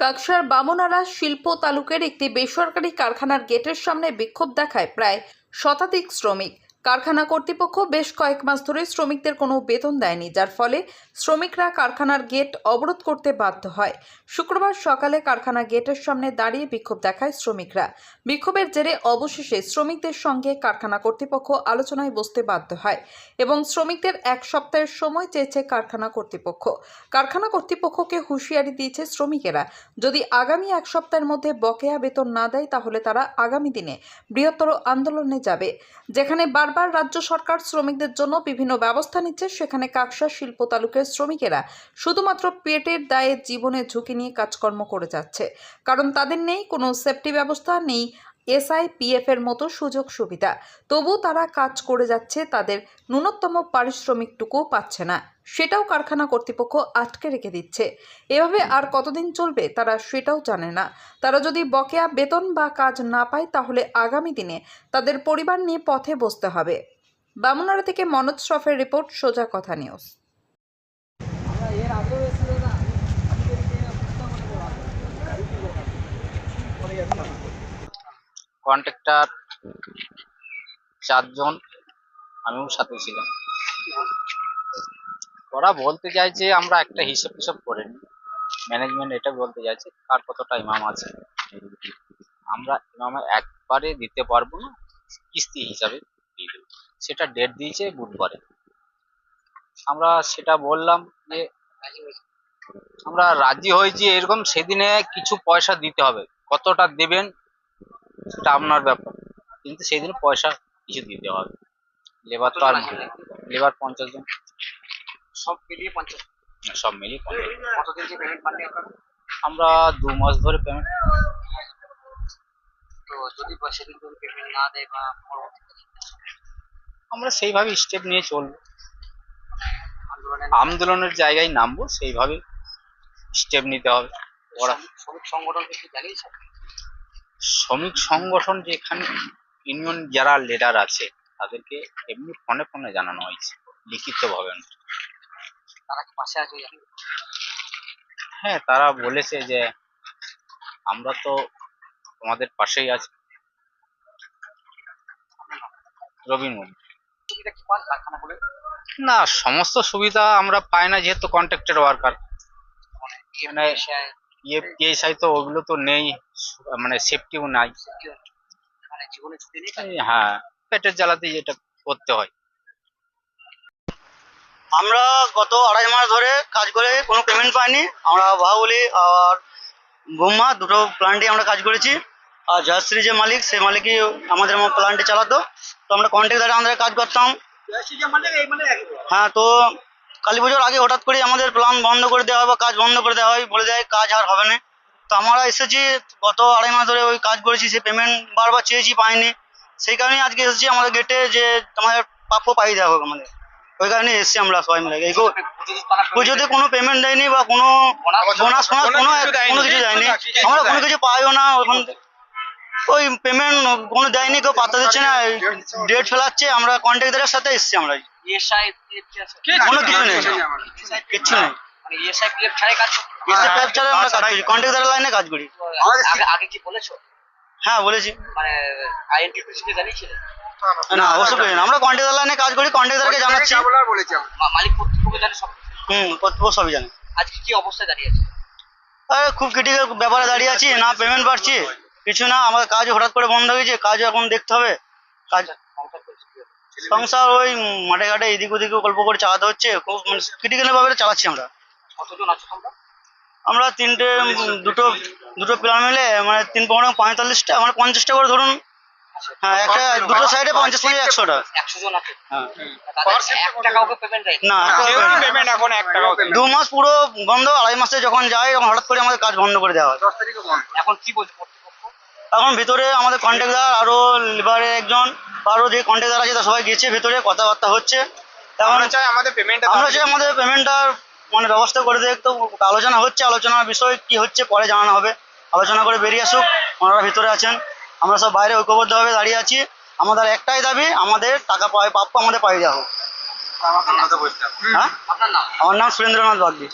কাকসার বামনারা শিল্প তালুকের একটি বেসরকারি কারখানার গেটের সামনে বিক্ষোভ দেখায় প্রায় শতাধিক শ্রমিক। কারখানা কর্তৃপক্ষ বেশ কয়েক মাস ধরে শ্রমিকদের কোনো বেতন দেয়নি, যার ফলে শ্রমিকরা কারখানার গেট অবরোধ করতে বাধ্য হয়। শুক্রবার সকালে কারখানা গেটের সামনে দাঁড়িয়ে বিক্ষোভ দেখায় শ্রমিকরা। বিক্ষোভের জেরে অবশেষে শ্রমিকদের সঙ্গে কারখানা কর্তৃপক্ষ আলোচনায় বসতে বাধ্য হয় এবং শ্রমিকদের এক সপ্তাহের সময় চেয়েছে কারখানা কর্তৃপক্ষ। কারখানা কর্তৃপক্ষকে হুঁশিয়ারি দিয়েছে শ্রমিকেরা, যদি আগামী এক সপ্তাহের মধ্যে বকেয়া বেতন না দেয়, তাহলে তারা আগামী দিনে বৃহত্তর আন্দোলনে যাবে, যেখানে বারবার রাজ্য সরকার শ্রমিকদের জন্য বিভিন্ন ব্যবস্থা নিচ্ছে। সেখানে কাকসা শিল্প তালুকের শ্রমিকেরা শুধুমাত্র পেটের দায়ে জীবনে ঝুঁকি নিয়ে কাজকর্ম করে যাচ্ছে। কারণ তাদের নেই কোনো সেফটি ব্যবস্থা, নেই এসআই, পিএফ এর মতো সুযোগ সুবিধা। তবু তারা কাজ করে যাচ্ছে, তাদের ন্যূনতম পারিশ্রমিকটুকু পাচ্ছে না। সেটাও কারখানা কর্তৃপক্ষ আটকে রেখে দিচ্ছে। এভাবে আর কতদিন চলবে তারা সেটাও জানে না। তারা যদি বকেয়া বেতন বা কাজ না পায় তাহলে আগামী দিনে তাদের পরিবার নিয়ে পথে বসতে হবে। বামুনারা থেকে মনোজ শ্রফের রিপোর্ট, সোজা কথা নিউজ। কন্ট্রাক্টর চারজন, আমিও সাথে ছিলাম। ওরা বলতে চাইছে আমরা একটা হিসেব টিসেব করে নিই। ম্যানেজমেন্ট এটা বলতে চাইছে কার কতটা ইমাম আছে। আমরা ইমামে একবারে দিতে পারব না কিস্তি হিসাবে দিয়ে দেবো। সেটা ডেট দিয়েছে বুধবারে। আমরা সেটা বললাম যে আমরা রাজি হয়েছি এরকম সেদিনে কিছু পয়সা দিতে হবে। কতটা দেবেন সেটা আপনার ব্যাপার। কিন্তু সেদিন পয়সা কিছু দিতে হবে। লেবার তো আর লেবার পঞ্চাশ জন। সব মিলিয়ে পঞ্চাশ। সব মিলিয়ে পঞ্চাশ। কতদিন যে পেমেন্ট পাননি আপনারা? আমরা দু মাস ধরে পেমেন্ট তো যদি সেদিন যদি পেমেন্ট না দেয় বা পরবর্তীতে আমরা সেইভাবে স্টেপ নিয়ে চলবো। আন্দোলনের জায়গায় নামবো সেইভাবে স্টেপ নিতে হবে। ওরা শ্রমিক সংগঠন কিছু জানিয়েছে শ্রমিক সংগঠন যেখানে ইউনিয়ন যারা লিডার আছে তাদেরকে এমনি ফোনে ফোনে জানানো হয়েছে লিখিতভাবে। না। তারা কি পাশে আছে? হ্যাঁ তারা বলেছে যে আমরা তো তোমাদের পাশেই আছি। রবিন না সমস্ত সুবিধা আমরা পাই না যেহেতু কন্ট্রাক্টেড ওয়ার্কার মানে মানে ইয়ে তো ওগুলো তো নেই মানে সেফটিও নাই। মানে হ্যাঁ পেটের জ্বালাতে যেটা করতে হয়। আমরা গত আড়াই মাস ধরে কাজ করে কোনো পেমেন্ট পাইনি। আমরা বাহুবলি আর বোম্মা দুটো প্লান্টে আমরা কাজ করেছি। আর জয়শ্রী যে মালিক সেই মালিকই আমাদের প্লান্টে চালাতো। তো আমরা কন্ট্রাক্টারে আমাদের কাজ করতাম। হ্যাঁ তো কালী পুজোর আগে হঠাৎ করে আমাদের প্ল্যান বন্ধ করে দেওয়া হয় বা কাজ বন্ধ করে দেওয়া হয় বলে দেয় কাজ আর হবে না। তো আমরা এসেছি গত আড়াই মাস ধরে ওই কাজ করেছি সে পেমেন্ট বারবার চেয়েছি পাইনি। সেই কারণে আজকে এসেছি আমাদের গেটে যে আমাদের প্রাপ্য পাই দেওয়া হোক আমাদের। ওই কারণে এসেছি আমরা সবাই মিলে। এই গো- পুজোতে কোনো পেমেন্ট দেয়নি বা কোনো বোনাস ফোনাস কোনো কোনো কিছু দেয়নি। আমরা কোনো কিছু পাইও না এখন ওই পেমেন্ট কোনো দেয়নি কেউ পাত্তা দিচ্ছে না ডেট ফেলাচ্ছে আমরা কন্ট্রাক্টরের সাথে এসেছি আমরা। আছে কোনো কিছু নেই। কিচ্ছু নেই। মানে পিএফ ছাড়াই কাজ করতে এসে প্যাপ ছাড়া আমরা কাজ করি। কন্ট্রাক্টরের লাইনে কাজ করি। আগে কি বলেছ? হ্যাঁ বলেছি। মানে না অবশ্য না। আমরা কন্ট্রাক্টর লাইনে কাজ করি কন্ট্রাক্টরকে জানাচ্ছি। মা- মালিক কর্তৃপক্ষ জানে সব হুম কর্তৃপক্ষ সবই জানে। আজকে কি অবস্থায় দাঁড়িয়েছে আরে খুব ক্রিটিক্যাল ব্যাপারে দাঁড়িয়ে আছি না পেমেন্ট পাচ্ছি কিছু না আমাদের কাজ হঠাৎ করে বন্ধ হয়ে গেছে কাজ এখন দেখতে হবে। কাজ সংসার হবে? সংসার ওই মাঠে ঘাটে এদিক ওদিকে গল্প করে চালাতে হচ্ছে খুব মানে ক্রিটিক্যাল ভাবে চালাচ্ছি আমরা। কতজন আছো তোমরা? আমরা তিনটে দুটো দুটো প্ল্যান মিলে মানে তিন পনেরো পঁয়তাল্লিশটা মানে পঞ্চাশটা করে ধরুন। হ্যাঁ একটা দুটো সাইডে পঞ্চাশ পঞ্চাশ একশোটা একশো জন আছে হ্যাঁ না দু মাস পুরো বন্ধ আড়াই মাসে যখন যায় তখন হঠাৎ করে আমাদের কাজ বন্ধ করে দেওয়া হয়। এখন কি বলছে এখন ভিতরে আমাদের কন্ট্রাক্টর আরও লিবারে একজন আরও যে কন্ট্রাক্টর আছে তারা সবাই গেছে ভিতরে কথাবার্তা হচ্ছে। আমরা চাই আমাদের পেমেন্টটা আমরা চাই আমাদের পেমেন্টটার মানে ব্যবস্থা করে দেয়। তো আলোচনা হচ্ছে আলোচনার বিষয় কি হচ্ছে পরে জানানো হবে। আলোচনা করে বেরিয়ে আসুক ওনারা ভিতরে আছেন। আমরা সব বাইরে ঐক্যবদ্ধভাবে দাঁড়িয়ে আছি। আমাদের একটাই দাবি আমাদের টাকা পাই প্রাপ্য আমাদের পাই দেওয়া হোক। হ্যাঁ? আমার নাম সুরেন্দ্রনাথ বাগদি।